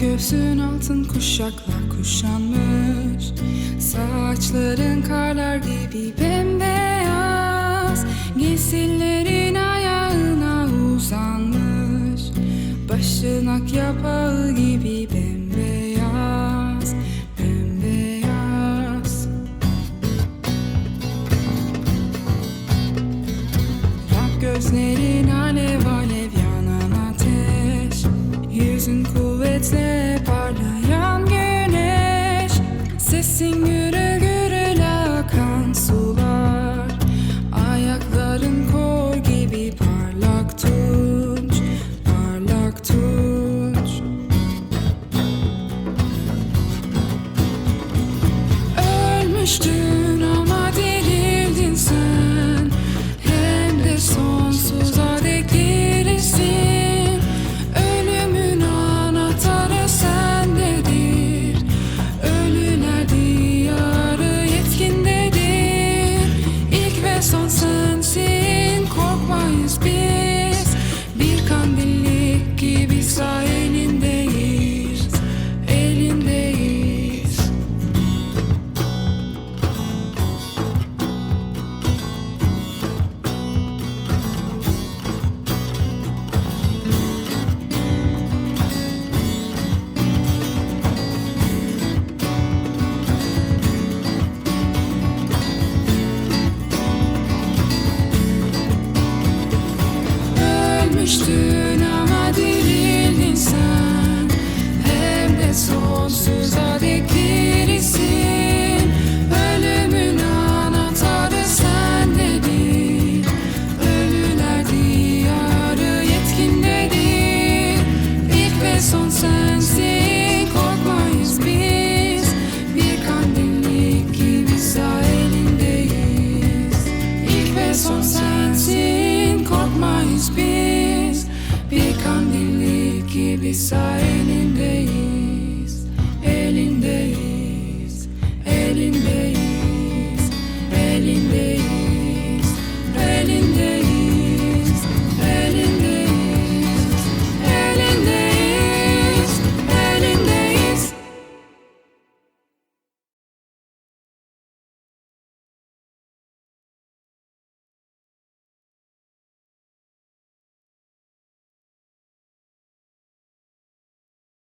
göğsün altın kuşaklar kuşanmış. Saçların karlar gibi bembeyaz. Giysilerin ayağına uzanmış. Başın ak yapağı gibi bembeyaz Bembeyaz. Yak gözlerin kuvvetle parlayan güneş. Sesin gürül gürül akan sular. Ayakların kor gibi parlak tunç Parlak tunç. Ölmüştün Ölmüştün ama dirildin sen Hem de sonsuza dek dirisin Ölümün anahtarı sendedir Ölüler diyarı yetkindedir İlk ve son sensin korkmayız biz. Bir kandillik gibi sağ elindeyiz. İlk ve son sensin korkmayız biz Bir